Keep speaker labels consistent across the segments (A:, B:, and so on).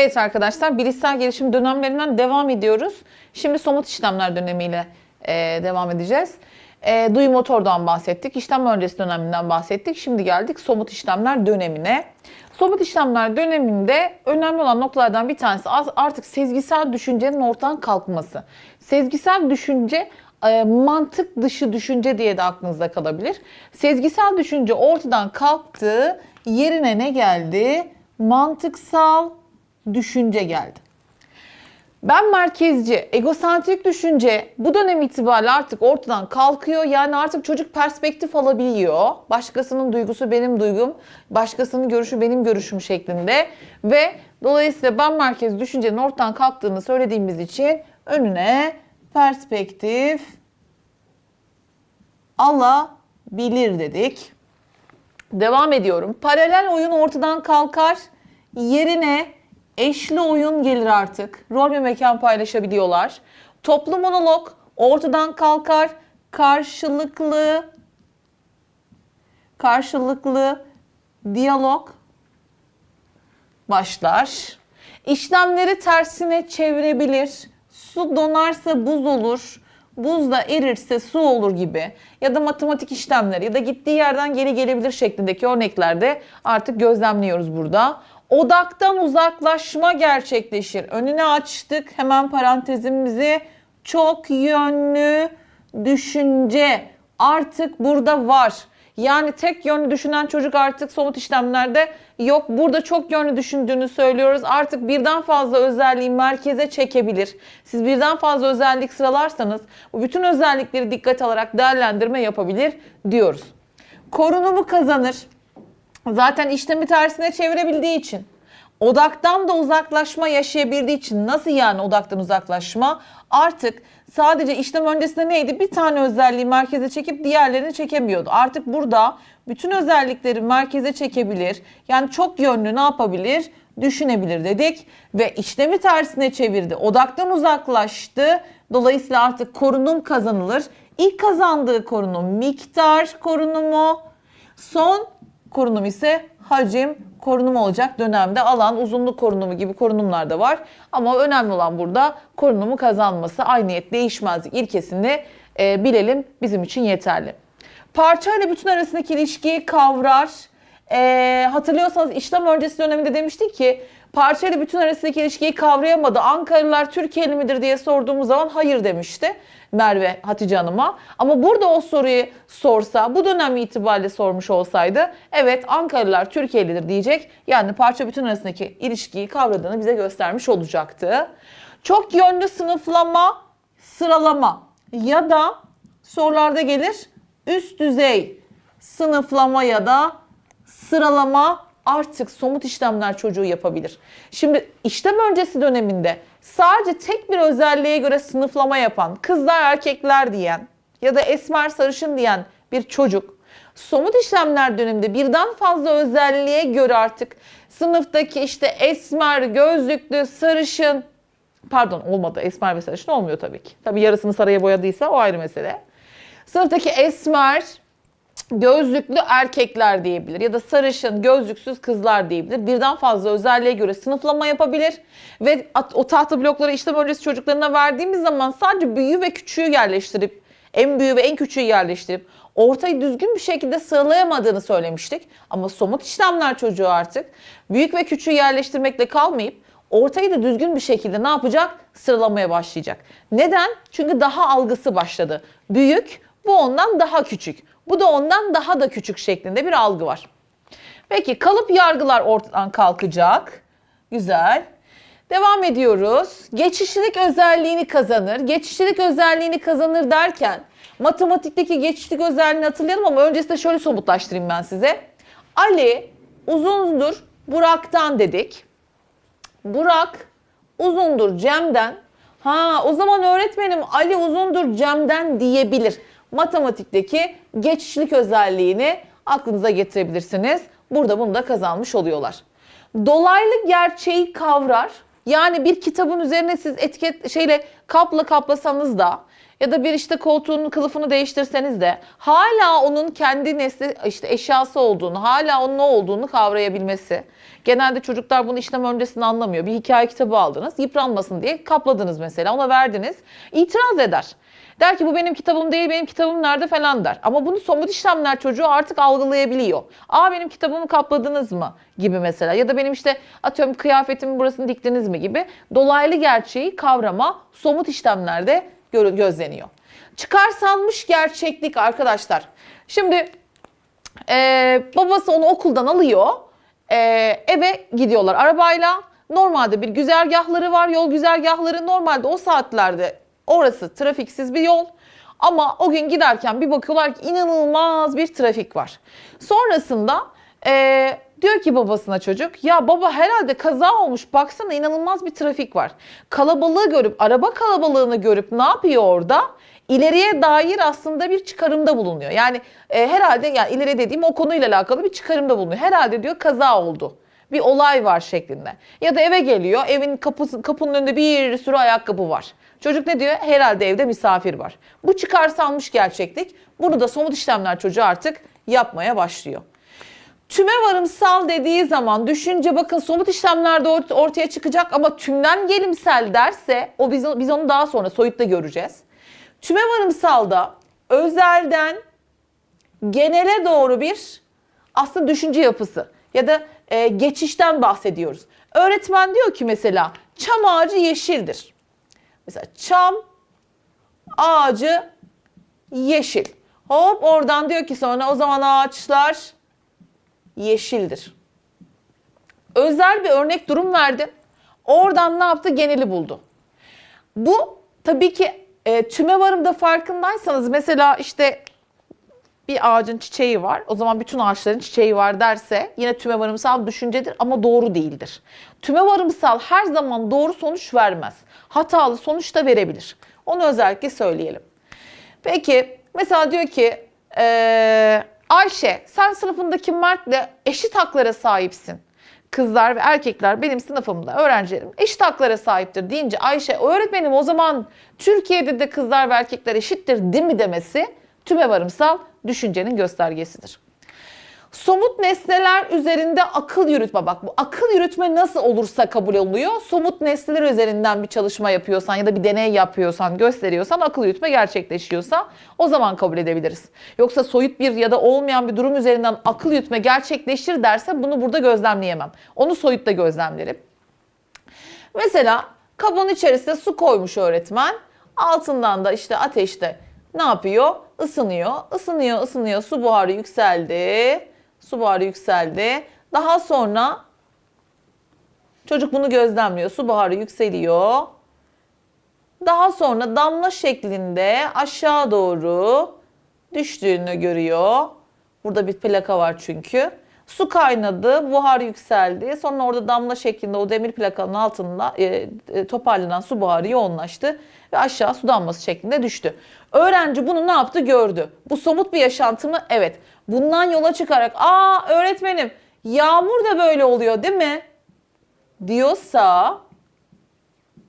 A: Evet arkadaşlar bilişsel gelişim dönemlerinden devam ediyoruz. Şimdi somut işlemler dönemiyle e, devam edeceğiz. E, duyu motordan bahsettik, işlem öncesi döneminden bahsettik. Şimdi geldik somut işlemler dönemine. Somut işlemler döneminde önemli olan noktalardan bir tanesi artık sezgisel düşüncenin ortadan kalkması. Sezgisel düşünce e, mantık dışı düşünce diye de aklınızda kalabilir. Sezgisel düşünce ortadan kalktı, yerine ne geldi? Mantıksal düşünce geldi. Ben merkezci, egosantrik düşünce bu dönem itibariyle artık ortadan kalkıyor. Yani artık çocuk perspektif alabiliyor. Başkasının duygusu benim duygum, başkasının görüşü benim görüşüm şeklinde. Ve dolayısıyla ben merkez düşüncenin ortadan kalktığını söylediğimiz için önüne perspektif alabilir dedik. Devam ediyorum. Paralel oyun ortadan kalkar. Yerine eşli oyun gelir artık. Rol ve mekan paylaşabiliyorlar. Toplu monolog ortadan kalkar. Karşılıklı karşılıklı diyalog başlar. İşlemleri tersine çevirebilir. Su donarsa buz olur. Buz da erirse su olur gibi ya da matematik işlemleri ya da gittiği yerden geri gelebilir şeklindeki örneklerde artık gözlemliyoruz burada. Odaktan uzaklaşma gerçekleşir. Önüne açtık hemen parantezimizi. Çok yönlü düşünce artık burada var. Yani tek yönlü düşünen çocuk artık somut işlemlerde yok. Burada çok yönlü düşündüğünü söylüyoruz. Artık birden fazla özelliği merkeze çekebilir. Siz birden fazla özellik sıralarsanız bu bütün özellikleri dikkat alarak değerlendirme yapabilir diyoruz. Korunumu kazanır. Zaten işlemi tersine çevirebildiği için odaktan da uzaklaşma yaşayabildiği için nasıl yani odaktan uzaklaşma? Artık sadece işlem öncesinde neydi? Bir tane özelliği merkeze çekip diğerlerini çekemiyordu. Artık burada bütün özellikleri merkeze çekebilir. Yani çok yönlü ne yapabilir? Düşünebilir dedik ve işlemi tersine çevirdi. Odaktan uzaklaştı. Dolayısıyla artık korunum kazanılır. İlk kazandığı korunum miktar korunumu. Son korunum ise hacim korunumu olacak dönemde alan uzunluk korunumu gibi korunumlar da var. Ama önemli olan burada korunumu kazanması ayniyet değişmezlik ilkesini e, bilelim bizim için yeterli. Parça ile bütün arasındaki ilişkiyi kavrar. E, hatırlıyorsanız işlem öncesi döneminde demiştik ki parça ile bütün arasındaki ilişkiyi kavrayamadı. Ankaralılar Türkiye'li midir diye sorduğumuz zaman hayır demişti Merve Hatice Hanım'a. Ama burada o soruyu sorsa, bu dönem itibariyle sormuş olsaydı evet Ankaralılar Türkiye'lidir diyecek. Yani parça bütün arasındaki ilişkiyi kavradığını bize göstermiş olacaktı. Çok yönlü sınıflama, sıralama ya da sorularda gelir üst düzey sınıflama ya da sıralama artık somut işlemler çocuğu yapabilir. Şimdi işlem öncesi döneminde sadece tek bir özelliğe göre sınıflama yapan, kızlar erkekler diyen ya da esmer sarışın diyen bir çocuk somut işlemler döneminde birden fazla özelliğe göre artık sınıftaki işte esmer, gözlüklü, sarışın pardon olmadı esmer ve sarışın olmuyor tabii ki. Tabii yarısını sarıya boyadıysa o ayrı mesele. Sınıftaki esmer, gözlüklü erkekler diyebilir ya da sarışın, gözlüksüz kızlar diyebilir. Birden fazla özelliğe göre sınıflama yapabilir ve o tahta blokları işlem öncesi çocuklarına verdiğimiz zaman sadece büyüğü ve küçüğü yerleştirip, en büyüğü ve en küçüğü yerleştirip ortayı düzgün bir şekilde sıralayamadığını söylemiştik. Ama somut işlemler çocuğu artık büyük ve küçüğü yerleştirmekle kalmayıp ortayı da düzgün bir şekilde ne yapacak? Sıralamaya başlayacak. Neden? Çünkü daha algısı başladı. Büyük, bu ondan daha küçük. Bu da ondan daha da küçük şeklinde bir algı var. Peki kalıp yargılar ortadan kalkacak. Güzel. Devam ediyoruz. Geçişlilik özelliğini kazanır. Geçişlilik özelliğini kazanır derken matematikteki geçişlik özelliğini hatırlayalım ama öncesinde şöyle somutlaştırayım ben size. Ali uzundur Burak'tan dedik. Burak uzundur Cem'den. Ha o zaman öğretmenim Ali uzundur Cem'den diyebilir. Matematikteki geçişlik özelliğini aklınıza getirebilirsiniz. Burada bunu da kazanmış oluyorlar. Dolaylı gerçeği kavrar. Yani bir kitabın üzerine siz etiket şeyle kapla kaplasanız da ya da bir işte koltuğunun kılıfını değiştirseniz de hala onun kendi nesli işte eşyası olduğunu, hala onun ne olduğunu kavrayabilmesi. Genelde çocuklar bunu işlem öncesinde anlamıyor. Bir hikaye kitabı aldınız, yıpranmasın diye kapladınız mesela, ona verdiniz. İtiraz eder. Der ki bu benim kitabım değil, benim kitabım nerede falan der. Ama bunu somut işlemler çocuğu artık algılayabiliyor. Aa benim kitabımı kapladınız mı gibi mesela. Ya da benim işte atıyorum kıyafetimin burasını diktiniz mi gibi. Dolaylı gerçeği kavrama somut işlemlerde gö- gözleniyor. Çıkarsanmış gerçeklik arkadaşlar. Şimdi ee, babası onu okuldan alıyor. Ee, eve gidiyorlar arabayla. Normalde bir güzergahları var. Yol güzergahları normalde o saatlerde orası trafiksiz bir yol. Ama o gün giderken bir bakıyorlar ki inanılmaz bir trafik var. Sonrasında ee, diyor ki babasına çocuk ya baba herhalde kaza olmuş baksana inanılmaz bir trafik var. Kalabalığı görüp araba kalabalığını görüp ne yapıyor orada? ileriye dair aslında bir çıkarımda bulunuyor. Yani e, herhalde yani ileri dediğim o konuyla alakalı bir çıkarımda bulunuyor. Herhalde diyor kaza oldu. Bir olay var şeklinde. Ya da eve geliyor. Evin kapısı, kapının önünde bir sürü ayakkabı var. Çocuk ne diyor? Herhalde evde misafir var. Bu çıkarsanmış gerçeklik. Bunu da somut işlemler çocuğu artık yapmaya başlıyor. Tüme varımsal dediği zaman düşünce bakın somut işlemlerde ort- ortaya çıkacak ama tümden gelimsel derse o biz, biz onu daha sonra soyutta göreceğiz. Tüme varımsalda özelden genele doğru bir aslında düşünce yapısı ya da e, geçişten bahsediyoruz. Öğretmen diyor ki mesela çam ağacı yeşildir. Mesela çam ağacı yeşil. Hop oradan diyor ki sonra o zaman ağaçlar yeşildir. Özel bir örnek durum verdi. Oradan ne yaptı? Geneli buldu. Bu tabii ki e, tüme varımda farkındaysanız mesela işte bir ağacın çiçeği var. O zaman bütün ağaçların çiçeği var derse yine tüme varımsal düşüncedir ama doğru değildir. Tüme varımsal her zaman doğru sonuç vermez. Hatalı sonuç da verebilir. Onu özellikle söyleyelim. Peki mesela diyor ki eee, Ayşe sen sınıfındaki Mert'le eşit haklara sahipsin. Kızlar ve erkekler benim sınıfımda öğrencilerim eşit haklara sahiptir deyince Ayşe öğretmenim o zaman Türkiye'de de kızlar ve erkekler eşittir değil mi demesi tüme varımsal düşüncenin göstergesidir. Somut nesneler üzerinde akıl yürütme bak bu akıl yürütme nasıl olursa kabul oluyor. Somut nesneler üzerinden bir çalışma yapıyorsan ya da bir deney yapıyorsan gösteriyorsan akıl yürütme gerçekleşiyorsa o zaman kabul edebiliriz. Yoksa soyut bir ya da olmayan bir durum üzerinden akıl yürütme gerçekleşir derse bunu burada gözlemleyemem. Onu soyutta gözlemlerim. Mesela kabın içerisine su koymuş öğretmen. Altından da işte ateşte ne yapıyor? Isınıyor, ısınıyor, ısınıyor. Su buharı yükseldi. Su buharı yükseldi. Daha sonra çocuk bunu gözlemliyor. Su buharı yükseliyor. Daha sonra damla şeklinde aşağı doğru düştüğünü görüyor. Burada bir plaka var çünkü. Su kaynadı, buhar yükseldi. Sonra orada damla şeklinde o demir plakanın altında e, e, toparlanan su buharı yoğunlaştı ve aşağı su damlası şeklinde düştü. Öğrenci bunu ne yaptı gördü. Bu somut bir yaşantı mı? Evet. Bundan yola çıkarak aa öğretmenim yağmur da böyle oluyor değil mi? Diyorsa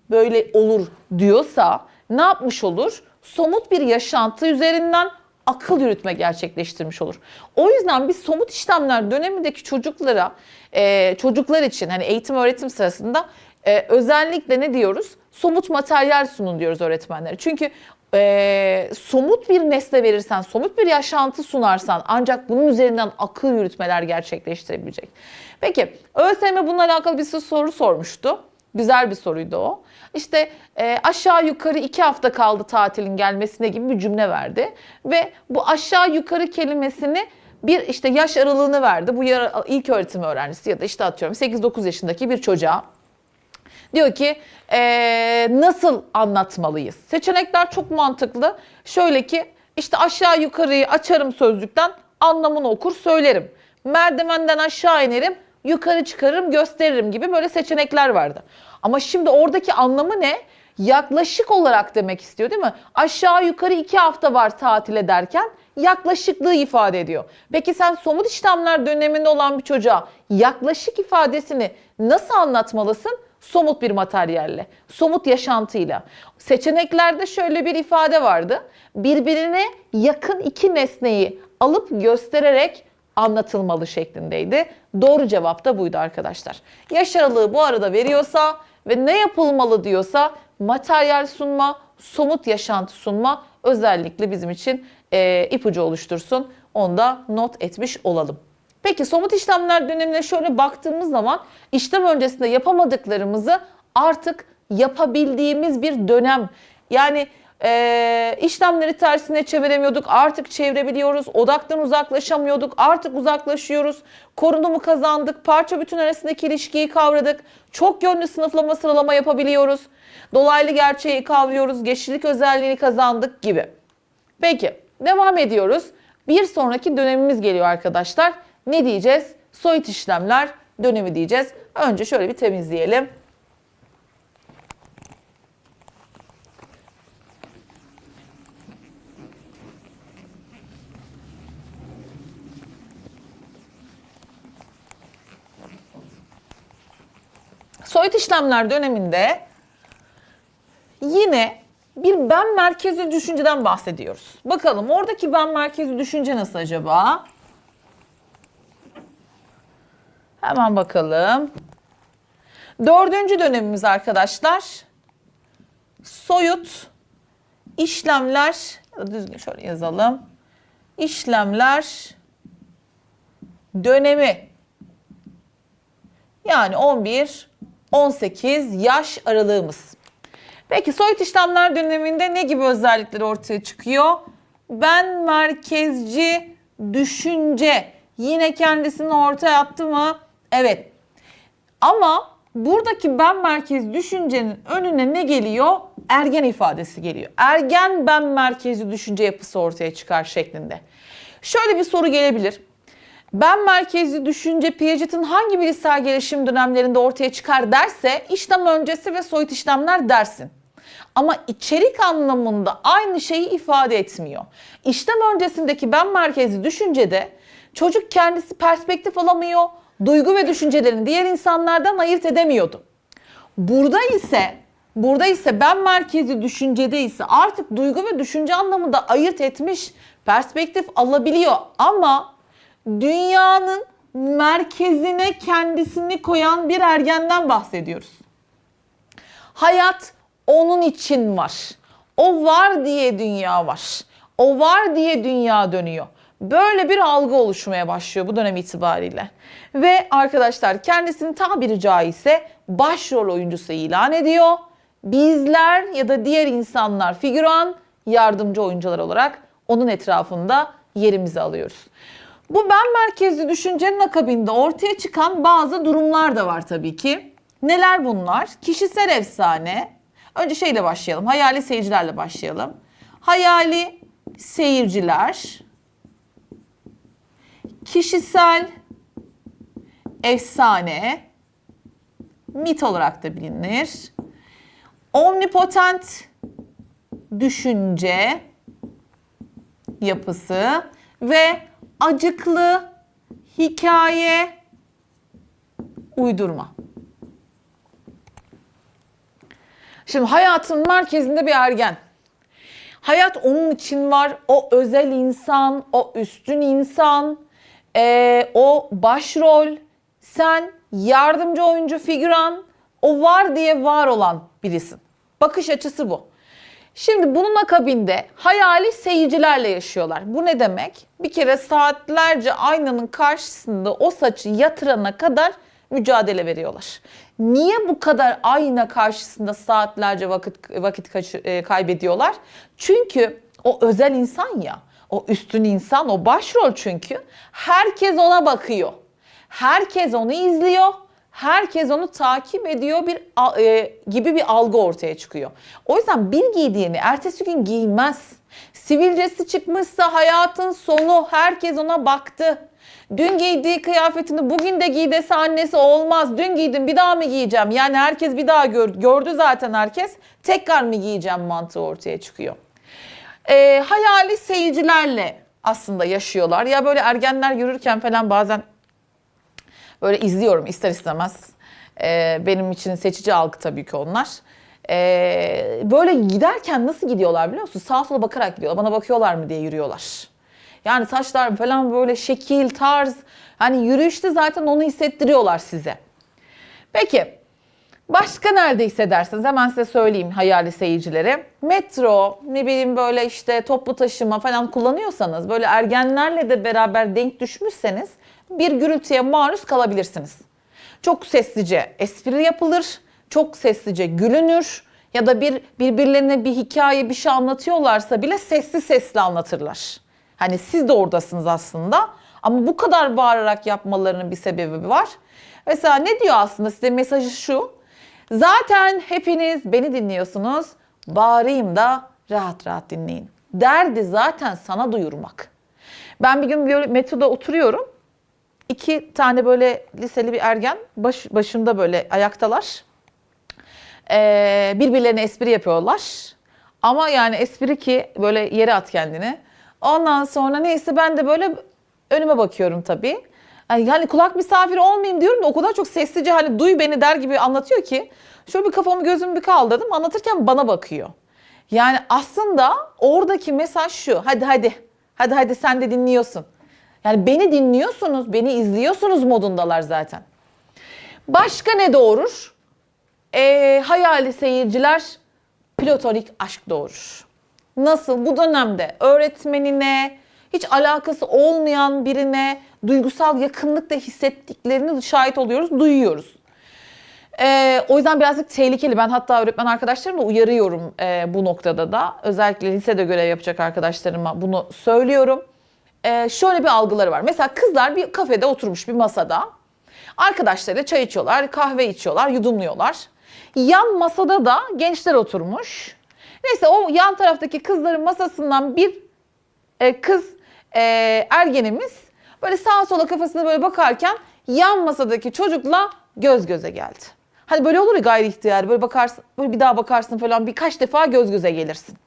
A: böyle olur diyorsa ne yapmış olur? Somut bir yaşantı üzerinden akıl yürütme gerçekleştirmiş olur. O yüzden biz somut işlemler dönemindeki çocuklara, e, çocuklar için hani eğitim öğretim sırasında e, özellikle ne diyoruz? Somut materyal sunun diyoruz öğretmenlere. Çünkü e, somut bir nesne verirsen, somut bir yaşantı sunarsan ancak bunun üzerinden akıl yürütmeler gerçekleştirebilecek. Peki ÖSYM bununla alakalı bir soru sormuştu. Güzel bir soruydu o. İşte e, aşağı yukarı iki hafta kaldı tatilin gelmesine gibi bir cümle verdi. Ve bu aşağı yukarı kelimesini bir işte yaş aralığını verdi. Bu ilk öğretim öğrencisi ya da işte atıyorum 8-9 yaşındaki bir çocuğa. Diyor ki eee, nasıl anlatmalıyız? Seçenekler çok mantıklı. Şöyle ki işte aşağı yukarıyı açarım sözlükten anlamını okur söylerim. Merdivenden aşağı inerim yukarı çıkarırım gösteririm gibi böyle seçenekler vardı. Ama şimdi oradaki anlamı ne? Yaklaşık olarak demek istiyor değil mi? Aşağı yukarı iki hafta var tatile derken yaklaşıklığı ifade ediyor. Peki sen somut işlemler döneminde olan bir çocuğa yaklaşık ifadesini nasıl anlatmalısın? somut bir materyalle, somut yaşantıyla. Seçeneklerde şöyle bir ifade vardı. Birbirine yakın iki nesneyi alıp göstererek anlatılmalı şeklindeydi. Doğru cevap da buydu arkadaşlar. Yaş aralığı bu arada veriyorsa ve ne yapılmalı diyorsa materyal sunma, somut yaşantı sunma özellikle bizim için e, ipucu oluştursun. Onu da not etmiş olalım. Peki somut işlemler dönemine şöyle baktığımız zaman işlem öncesinde yapamadıklarımızı artık yapabildiğimiz bir dönem. Yani e, işlemleri tersine çeviremiyorduk artık çevirebiliyoruz. Odaktan uzaklaşamıyorduk artık uzaklaşıyoruz. Korunumu kazandık. Parça bütün arasındaki ilişkiyi kavradık. Çok yönlü sınıflama sıralama yapabiliyoruz. Dolaylı gerçeği kavruyoruz. Geçişlik özelliğini kazandık gibi. Peki devam ediyoruz. Bir sonraki dönemimiz geliyor arkadaşlar. Ne diyeceğiz? Soyut işlemler dönemi diyeceğiz. Önce şöyle bir temizleyelim. Soyut işlemler döneminde yine bir ben merkezli düşünceden bahsediyoruz. Bakalım oradaki ben merkezli düşünce nasıl acaba? Hemen bakalım. Dördüncü dönemimiz arkadaşlar. Soyut işlemler, düzgün şöyle yazalım. İşlemler dönemi. Yani 11-18 yaş aralığımız. Peki soyut işlemler döneminde ne gibi özellikler ortaya çıkıyor? Ben merkezci düşünce yine kendisini ortaya attı mı? Evet. Ama buradaki ben merkez düşüncenin önüne ne geliyor? Ergen ifadesi geliyor. Ergen ben merkezli düşünce yapısı ortaya çıkar şeklinde. Şöyle bir soru gelebilir. Ben merkezli düşünce Piaget'in hangi bilişsel gelişim dönemlerinde ortaya çıkar derse işlem öncesi ve soyut işlemler dersin. Ama içerik anlamında aynı şeyi ifade etmiyor. İşlem öncesindeki ben merkezli düşüncede çocuk kendisi perspektif alamıyor, duygu ve düşüncelerini diğer insanlardan ayırt edemiyordu. Burada ise burada ise ben merkezli düşüncede ise artık duygu ve düşünce anlamında ayırt etmiş, perspektif alabiliyor ama dünyanın merkezine kendisini koyan bir ergenden bahsediyoruz. Hayat onun için var. O var diye dünya var. O var diye dünya dönüyor. Böyle bir algı oluşmaya başlıyor bu dönem itibariyle. Ve arkadaşlar kendisini tabiri caizse başrol oyuncusu ilan ediyor. Bizler ya da diğer insanlar figüran yardımcı oyuncular olarak onun etrafında yerimizi alıyoruz. Bu ben merkezli düşüncenin akabinde ortaya çıkan bazı durumlar da var tabii ki. Neler bunlar? Kişisel efsane. Önce şeyle başlayalım. Hayali seyircilerle başlayalım. Hayali seyirciler, kişisel efsane, mit olarak da bilinir. Omnipotent düşünce yapısı ve acıklı hikaye uydurma. Şimdi hayatın merkezinde bir ergen. Hayat onun için var. O özel insan, o üstün insan, ee, o başrol. Sen yardımcı oyuncu, figüran, o var diye var olan birisin. Bakış açısı bu. Şimdi bunun akabinde hayali seyircilerle yaşıyorlar. Bu ne demek? Bir kere saatlerce aynanın karşısında o saçı yatırana kadar mücadele veriyorlar. Niye bu kadar ayna karşısında saatlerce vakit vakit kaybediyorlar? Çünkü o özel insan ya. O üstün insan, o başrol çünkü. Herkes ona bakıyor. Herkes onu izliyor. Herkes onu takip ediyor bir e, gibi bir algı ortaya çıkıyor. O yüzden bir giydiğini ertesi gün giymez. Sivilcesi çıkmışsa hayatın sonu herkes ona baktı. Dün giydiği kıyafetini bugün de giy dese annesi olmaz. Dün giydim bir daha mı giyeceğim? Yani herkes bir daha gör, gördü zaten herkes. Tekrar mı giyeceğim mantığı ortaya çıkıyor. E, hayali seyircilerle aslında yaşıyorlar. Ya böyle ergenler yürürken falan bazen böyle izliyorum ister istemez. Ee, benim için seçici algı tabii ki onlar. Ee, böyle giderken nasıl gidiyorlar biliyor musun? Sağa sola bakarak gidiyorlar. Bana bakıyorlar mı diye yürüyorlar. Yani saçlar falan böyle şekil, tarz. Hani yürüyüşte zaten onu hissettiriyorlar size. Peki başka nerede hissedersiniz? Hemen size söyleyeyim hayali seyircilere. Metro, ne bileyim böyle işte toplu taşıma falan kullanıyorsanız, böyle ergenlerle de beraber denk düşmüşseniz bir gürültüye maruz kalabilirsiniz. Çok sessizce espri yapılır, çok sessizce gülünür ya da bir birbirlerine bir hikaye bir şey anlatıyorlarsa bile sessiz sesli anlatırlar. Hani siz de oradasınız aslında ama bu kadar bağırarak yapmalarının bir sebebi var. Mesela ne diyor aslında size mesajı şu. Zaten hepiniz beni dinliyorsunuz. Bağırayım da rahat rahat dinleyin. Derdi zaten sana duyurmak. Ben bir gün böyle metroda oturuyorum. İki tane böyle liseli bir ergen baş, başımda böyle ayaktalar. Ee, birbirlerine espri yapıyorlar. Ama yani espri ki böyle yere at kendini. Ondan sonra neyse ben de böyle önüme bakıyorum tabii. Yani, yani kulak misafiri olmayayım diyorum da o kadar çok sessizce hani duy beni der gibi anlatıyor ki. Şöyle bir kafamı gözümü bir kaldırdım anlatırken bana bakıyor. Yani aslında oradaki mesaj şu. Hadi hadi. Hadi hadi sen de dinliyorsun. Yani beni dinliyorsunuz, beni izliyorsunuz modundalar zaten. Başka ne doğurur? Ee, hayali seyirciler platonik aşk doğurur. Nasıl? Bu dönemde öğretmenine, hiç alakası olmayan birine duygusal yakınlık da hissettiklerini şahit oluyoruz, duyuyoruz. Ee, o yüzden birazcık tehlikeli. Ben hatta öğretmen arkadaşlarımla uyarıyorum e, bu noktada da. Özellikle lisede görev yapacak arkadaşlarıma bunu söylüyorum. Ee, şöyle bir algıları var. Mesela kızlar bir kafede oturmuş bir masada. Arkadaşlarıyla çay içiyorlar, kahve içiyorlar, yudumluyorlar. Yan masada da gençler oturmuş. Neyse o yan taraftaki kızların masasından bir e, kız e, ergenimiz böyle sağa sola kafasına böyle bakarken yan masadaki çocukla göz göze geldi. Hani böyle olur ya gayri ihtiyar böyle bakarsın böyle bir daha bakarsın falan birkaç defa göz göze gelirsin.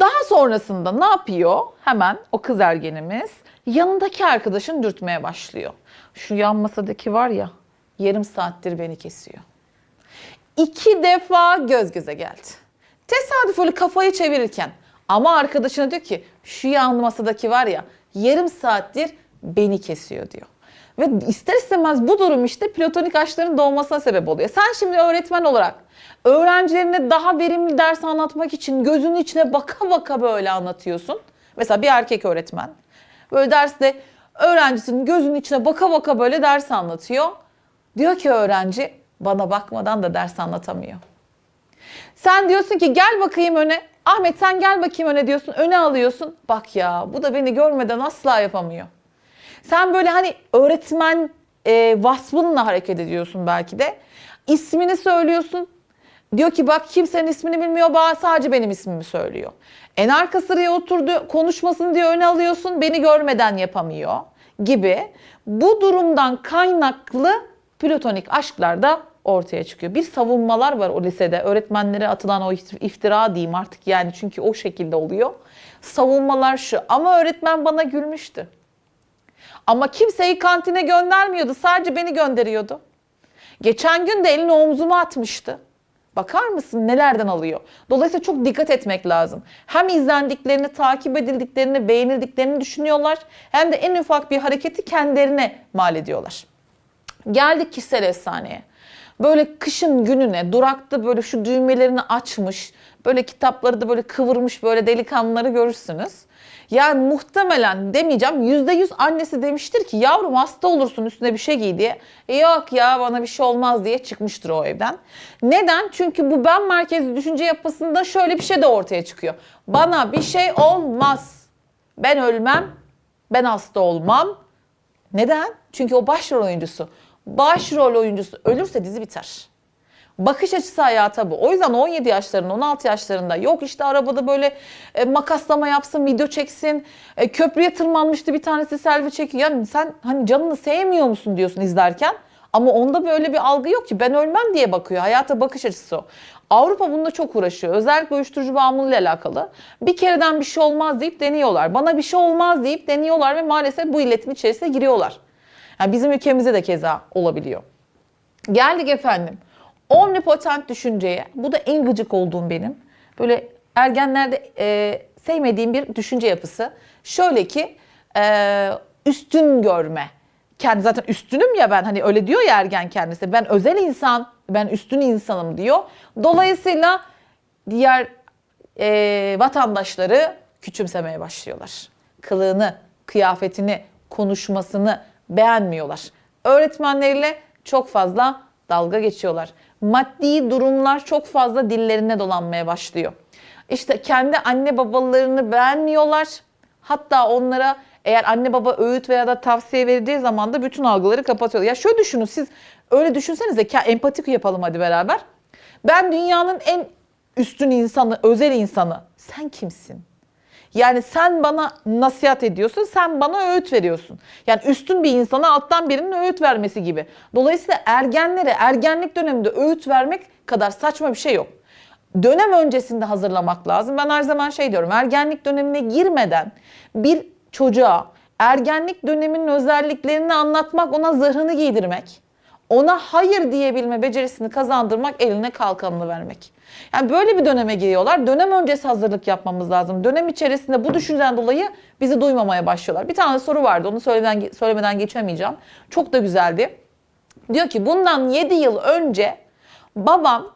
A: Daha sonrasında ne yapıyor? Hemen o kız ergenimiz yanındaki arkadaşını dürtmeye başlıyor. Şu yan masadaki var ya yarım saattir beni kesiyor. İki defa göz göze geldi. Tesadüf öyle kafayı çevirirken ama arkadaşına diyor ki şu yan masadaki var ya yarım saattir beni kesiyor diyor. Ve ister istemez bu durum işte platonik aşkların doğmasına sebep oluyor. Sen şimdi öğretmen olarak öğrencilerine daha verimli ders anlatmak için gözünün içine baka baka böyle anlatıyorsun. Mesela bir erkek öğretmen böyle derste öğrencisinin gözünün içine baka baka böyle ders anlatıyor. Diyor ki öğrenci bana bakmadan da ders anlatamıyor. Sen diyorsun ki gel bakayım öne. Ahmet sen gel bakayım öne diyorsun. Öne alıyorsun. Bak ya bu da beni görmeden asla yapamıyor. Sen böyle hani öğretmen e, vasfınla hareket ediyorsun belki de. İsmini söylüyorsun. Diyor ki bak kimsenin ismini bilmiyor sadece benim ismimi söylüyor. En arka sıraya oturdu konuşmasını diyor öne alıyorsun beni görmeden yapamıyor gibi. Bu durumdan kaynaklı platonik aşklar da ortaya çıkıyor. Bir savunmalar var o lisede. Öğretmenlere atılan o iftira diyeyim artık yani çünkü o şekilde oluyor. Savunmalar şu ama öğretmen bana gülmüştü. Ama kimseyi kantine göndermiyordu. Sadece beni gönderiyordu. Geçen gün de elini omzuma atmıştı. Bakar mısın nelerden alıyor? Dolayısıyla çok dikkat etmek lazım. Hem izlendiklerini, takip edildiklerini, beğenildiklerini düşünüyorlar. Hem de en ufak bir hareketi kendilerine mal ediyorlar. Geldik kişisel efsaneye. Böyle kışın gününe durakta böyle şu düğmelerini açmış, böyle kitapları da böyle kıvırmış böyle delikanlıları görürsünüz. Yani muhtemelen demeyeceğim yüzde yüz annesi demiştir ki yavrum hasta olursun üstüne bir şey giy diye. E yok ya bana bir şey olmaz diye çıkmıştır o evden. Neden? Çünkü bu ben merkezli düşünce yapısında şöyle bir şey de ortaya çıkıyor. Bana bir şey olmaz. Ben ölmem. Ben hasta olmam. Neden? Çünkü o başrol oyuncusu. Başrol oyuncusu ölürse dizi biter. Bakış açısı hayata bu. O yüzden 17 yaşlarında, 16 yaşlarında yok işte arabada böyle e, makaslama yapsın, video çeksin. E, köprüye tırmanmıştı bir tanesi selfie çekiyor. Yani sen hani canını sevmiyor musun diyorsun izlerken. Ama onda böyle bir algı yok ki. Ben ölmem diye bakıyor. Hayata bakış açısı o. Avrupa bunda çok uğraşıyor. Özellikle uyuşturucu bağımlılığı ile alakalı. Bir kereden bir şey olmaz deyip deniyorlar. Bana bir şey olmaz deyip deniyorlar ve maalesef bu illetin içerisine giriyorlar. Yani bizim ülkemizde de keza olabiliyor. Geldik efendim. Omnipotent düşünceye. Bu da en gıcık olduğum benim. Böyle ergenlerde e, sevmediğim bir düşünce yapısı. Şöyle ki e, üstün görme. Kendi zaten üstünüm ya ben hani öyle diyor ya ergen kendisi. Ben özel insan, ben üstün insanım diyor. Dolayısıyla diğer e, vatandaşları küçümsemeye başlıyorlar. Kılığını, kıyafetini, konuşmasını beğenmiyorlar. Öğretmenleriyle çok fazla dalga geçiyorlar. Maddi durumlar çok fazla dillerine dolanmaya başlıyor. İşte kendi anne babalarını beğenmiyorlar. Hatta onlara eğer anne baba öğüt veya da tavsiye verdiği zaman da bütün algıları kapatıyorlar. Ya şöyle düşünün siz öyle düşünsenize empatik yapalım hadi beraber. Ben dünyanın en üstün insanı, özel insanı. Sen kimsin? Yani sen bana nasihat ediyorsun, sen bana öğüt veriyorsun. Yani üstün bir insana alttan birinin öğüt vermesi gibi. Dolayısıyla ergenlere ergenlik döneminde öğüt vermek kadar saçma bir şey yok. Dönem öncesinde hazırlamak lazım. Ben her zaman şey diyorum, ergenlik dönemine girmeden bir çocuğa ergenlik döneminin özelliklerini anlatmak, ona zırhını giydirmek, ona hayır diyebilme becerisini kazandırmak, eline kalkanını vermek. Yani böyle bir döneme giriyorlar. Dönem öncesi hazırlık yapmamız lazım. Dönem içerisinde bu düşünceden dolayı bizi duymamaya başlıyorlar. Bir tane soru vardı. Onu söylemeden, söylemeden geçemeyeceğim. Çok da güzeldi. Diyor ki bundan 7 yıl önce babam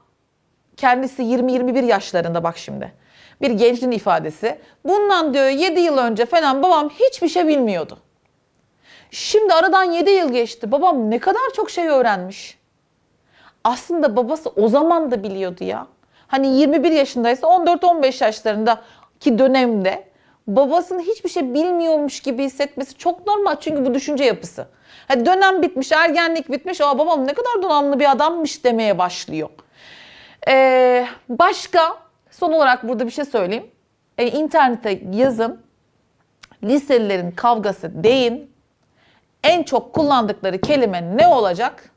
A: kendisi 20-21 yaşlarında bak şimdi. Bir gençliğin ifadesi. Bundan diyor 7 yıl önce falan babam hiçbir şey bilmiyordu. Şimdi aradan 7 yıl geçti. Babam ne kadar çok şey öğrenmiş. Aslında babası o zaman da biliyordu ya. Hani 21 yaşındaysa 14-15 yaşlarındaki dönemde babasının hiçbir şey bilmiyormuş gibi hissetmesi çok normal. Çünkü bu düşünce yapısı. Hani dönem bitmiş, ergenlik bitmiş. Aa babam ne kadar donanımlı bir adammış demeye başlıyor. Ee, başka son olarak burada bir şey söyleyeyim. Ee, internete yazın. Liselilerin kavgası deyin. En çok kullandıkları kelime ne olacak?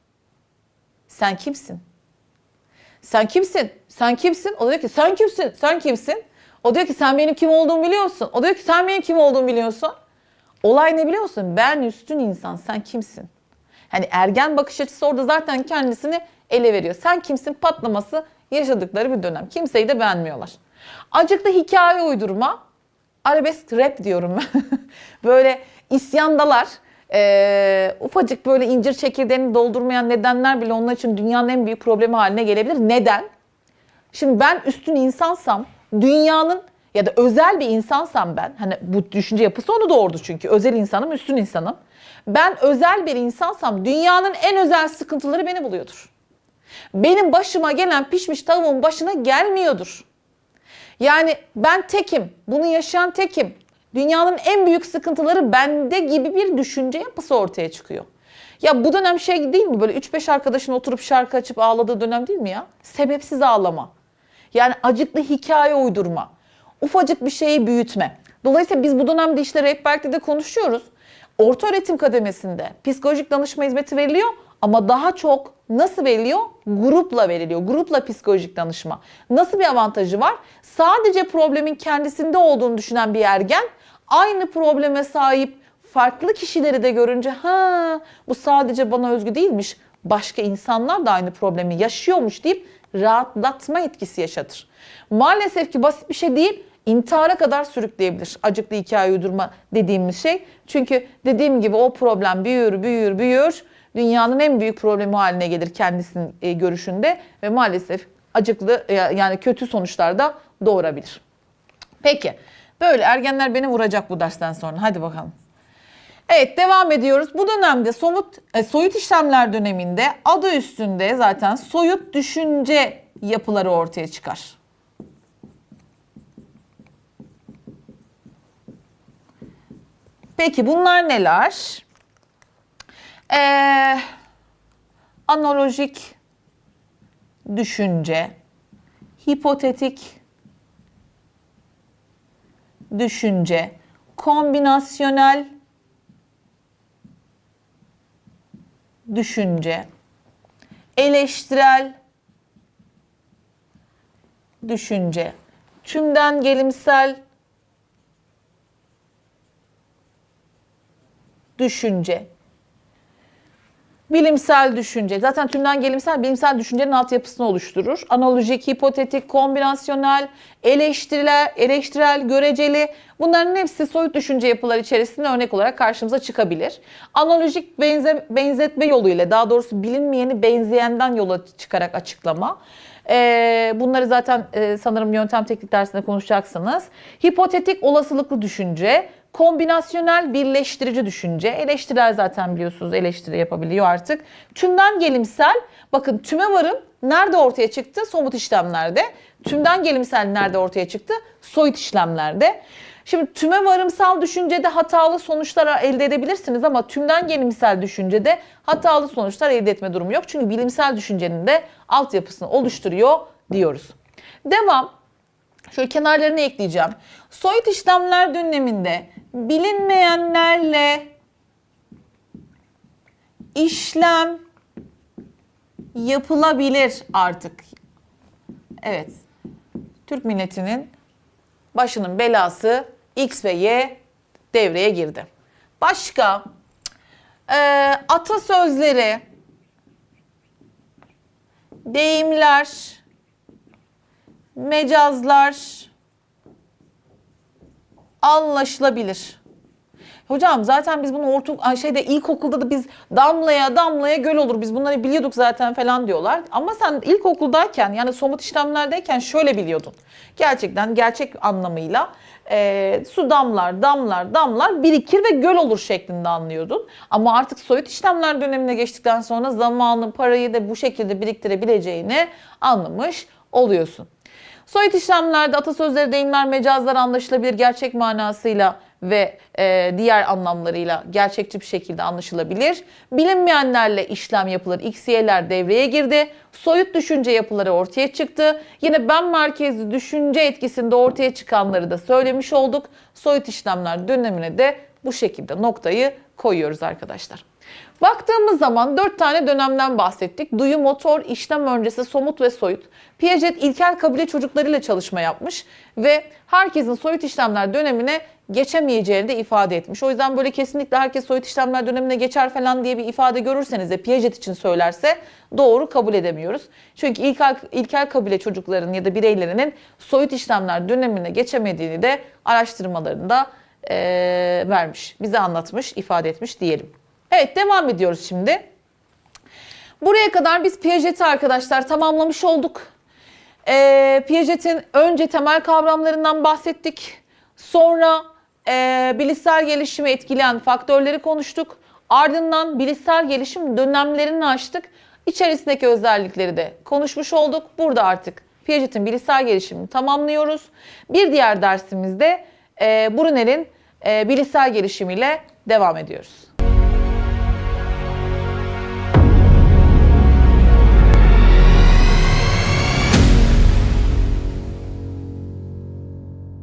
A: Sen kimsin? Sen kimsin? Sen kimsin? O diyor ki sen kimsin? Sen kimsin? O diyor ki sen benim kim olduğumu biliyorsun. O diyor ki sen benim kim olduğumu biliyorsun. Olay ne biliyor musun? Ben üstün insan. Sen kimsin? Hani ergen bakış açısı orada zaten kendisini ele veriyor. Sen kimsin patlaması yaşadıkları bir dönem. Kimseyi de beğenmiyorlar. Acıklı hikaye uydurma. Arabesk rap diyorum ben. böyle isyandalar. Ee, ufacık böyle incir çekirdeğini doldurmayan nedenler bile onlar için dünyanın en büyük problemi haline gelebilir. Neden? Şimdi ben üstün insansam dünyanın ya da özel bir insansam ben hani bu düşünce yapısı onu doğurdu çünkü özel insanım üstün insanım. Ben özel bir insansam dünyanın en özel sıkıntıları beni buluyordur. Benim başıma gelen pişmiş tavuğun başına gelmiyordur. Yani ben tekim, bunu yaşayan tekim. Dünyanın en büyük sıkıntıları bende gibi bir düşünce yapısı ortaya çıkıyor. Ya bu dönem şey değil mi? Böyle 3-5 arkadaşın oturup şarkı açıp ağladığı dönem değil mi ya? Sebepsiz ağlama. Yani acıklı hikaye uydurma. Ufacık bir şeyi büyütme. Dolayısıyla biz bu dönemde işte rehberlikte de konuşuyoruz. Orta öğretim kademesinde psikolojik danışma hizmeti veriliyor ama daha çok nasıl veriliyor? Grupla veriliyor. Grupla psikolojik danışma. Nasıl bir avantajı var? Sadece problemin kendisinde olduğunu düşünen bir ergen aynı probleme sahip farklı kişileri de görünce ha bu sadece bana özgü değilmiş. Başka insanlar da aynı problemi yaşıyormuş deyip rahatlatma etkisi yaşatır. Maalesef ki basit bir şey değil intihara kadar sürükleyebilir. Acıklı hikaye uydurma dediğimiz şey. Çünkü dediğim gibi o problem büyür, büyür, büyür. Dünyanın en büyük problemi haline gelir kendisinin e, görüşünde ve maalesef acıklı e, yani kötü sonuçlar da doğurabilir. Peki böyle ergenler beni vuracak bu dersten sonra. Hadi bakalım. Evet devam ediyoruz. Bu dönemde somut e, soyut işlemler döneminde adı üstünde zaten soyut düşünce yapıları ortaya çıkar. Peki bunlar neler? Ee, analojik düşünce, hipotetik düşünce, kombinasyonel düşünce, eleştirel düşünce, tümden gelimsel düşünce. Bilimsel düşünce. Zaten tümden gelimsel bilimsel düşüncenin altyapısını oluşturur. Analojik, hipotetik, kombinasyonel, eleştirel, eleştirel, göreceli bunların hepsi soyut düşünce yapıları içerisinde örnek olarak karşımıza çıkabilir. Analojik benze, benzetme yoluyla daha doğrusu bilinmeyeni benzeyenden yola çıkarak açıklama. Ee, bunları zaten e, sanırım yöntem teknik dersinde konuşacaksınız. Hipotetik olasılıklı düşünce, kombinasyonel birleştirici düşünce, eleştirel zaten biliyorsunuz eleştiri yapabiliyor artık. Tümden gelimsel, bakın tüme varım nerede ortaya çıktı? Somut işlemlerde. Tümden gelimsel nerede ortaya çıktı? Soyut işlemlerde. Şimdi tüme varımsal düşüncede hatalı sonuçlar elde edebilirsiniz ama tümden gelimsel düşüncede hatalı sonuçlar elde etme durumu yok. Çünkü bilimsel düşüncenin de altyapısını oluşturuyor diyoruz. Devam. Şöyle kenarlarını ekleyeceğim. Soyut işlemler döneminde bilinmeyenlerle işlem yapılabilir artık. Evet. Türk milletinin başının belası X ve Y devreye girdi. Başka e, atasözleri, deyimler, mecazlar anlaşılabilir. Hocam zaten biz bunu orta şeyde ilkokulda da biz damlaya damlaya göl olur biz bunları biliyorduk zaten falan diyorlar. Ama sen ilkokuldayken yani somut işlemlerdeyken şöyle biliyordun. Gerçekten gerçek anlamıyla e, su damlar damlar damlar birikir ve göl olur şeklinde anlıyordun. Ama artık soyut işlemler dönemine geçtikten sonra zamanın parayı da bu şekilde biriktirebileceğini anlamış oluyorsun. Soyut işlemlerde atasözleri, deyimler, mecazlar anlaşılabilir gerçek manasıyla ve e, diğer anlamlarıyla gerçekçi bir şekilde anlaşılabilir. Bilinmeyenlerle işlem yapılır. XY'ler devreye girdi. Soyut düşünce yapıları ortaya çıktı. Yine ben merkezli düşünce etkisinde ortaya çıkanları da söylemiş olduk. Soyut işlemler dönemine de bu şekilde noktayı koyuyoruz arkadaşlar. Baktığımız zaman dört tane dönemden bahsettik. Duyu, motor, işlem öncesi, somut ve soyut. Piaget ilkel kabile çocuklarıyla çalışma yapmış ve herkesin soyut işlemler dönemine geçemeyeceğini de ifade etmiş. O yüzden böyle kesinlikle herkes soyut işlemler dönemine geçer falan diye bir ifade görürseniz de Piaget için söylerse doğru kabul edemiyoruz. Çünkü ilkel, ilkel kabile çocuklarının ya da bireylerinin soyut işlemler dönemine geçemediğini de araştırmalarında eee, vermiş. Bize anlatmış, ifade etmiş diyelim. Evet devam ediyoruz şimdi. Buraya kadar biz Piaget'i arkadaşlar tamamlamış olduk. Ee, Piaget'in önce temel kavramlarından bahsettik. Sonra e, bilişsel gelişimi etkileyen faktörleri konuştuk. Ardından bilişsel gelişim dönemlerini açtık. İçerisindeki özellikleri de konuşmuş olduk. Burada artık Piaget'in bilişsel gelişimini tamamlıyoruz. Bir diğer dersimizde e, Brunner'in e, bilişsel gelişimiyle devam ediyoruz.